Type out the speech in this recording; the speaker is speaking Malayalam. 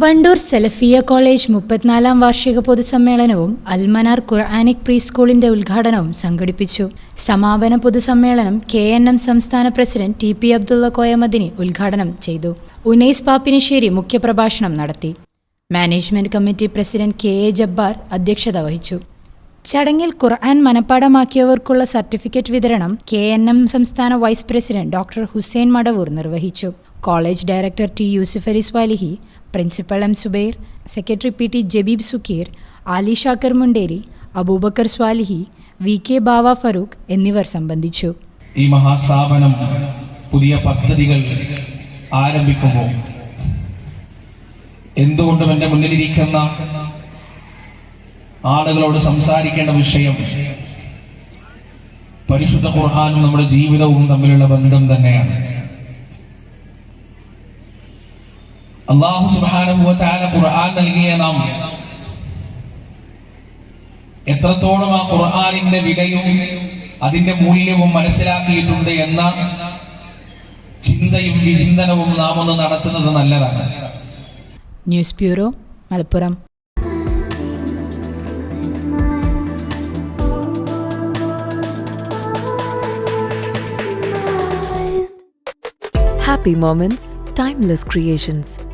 വണ്ടൂർ സെലഫിയ കോളേജ് മുപ്പത്തിനാലാം വാർഷിക പൊതുസമ്മേളനവും അൽമനാർ ഖുർആാനിക് പ്രീ സ്കൂളിന്റെ ഉദ്ഘാടനവും സംഘടിപ്പിച്ചു. സമാപന പൊതുസമ്മേളനം കെ എൻ എം സംസ്ഥാന president T P Abdullah Koyamadini ഉദ്ഘാടനം ചെയ്തു. ഉനൈസ് പാപ്പിനിശ്ശേരി മുഖ്യപ്രഭാഷണം നടത്തി. Management committee president K A Jabbar അധ്യക്ഷത വഹിച്ചു. ചടങ്ങിൽ ഖുർആൻ മനഃപ്പാടമാക്കിയവർക്കുള്ള സർട്ടിഫിക്കറ്റ് വിതരണം കെ എൻ എം സംസ്ഥാന vice president doctor Hussain Madavoor നിർവഹിച്ചു. College director T Yusuf Ali Swalihi principal M Subair secretary P T Jabeeb Sukkir Ali Shakir Munderi Abubakar Swalihi V K Bava Farooq എന്നിവർ സംബന്ധിച്ചു. ഈ മഹാസ്ഥാപനം പുതിയ പദ്ധതികൾ ആരംഭിക്കുമ്പോൾ എന്തുകൊണ്ടും എന്റെ മുന്നിലിരിക്കുന്ന ആളുകളോട് സംസാരിക്കേണ്ട വിഷയം പരിശുദ്ധ ഖുർഹാനും നമ്മുടെ ജീവിതവും തമ്മിലുള്ള ബന്ധം തന്നെയാണ്. അള്ളാഹു സുബാനുഭവത്താല ഖുർആൻ നൽകിയ നാം എത്രത്തോളം ആ ഖുർആാനിന്റെ വിലയും അതിന്റെ മൂല്യവും മനസ്സിലാക്കിയിട്ടുണ്ട് എന്ന ചിന്തയും വിചിന്തനവും നാം ഒന്ന് നടത്തുന്നത് നല്ലതാണ് news bureau Malappuram happy moments timeless creations.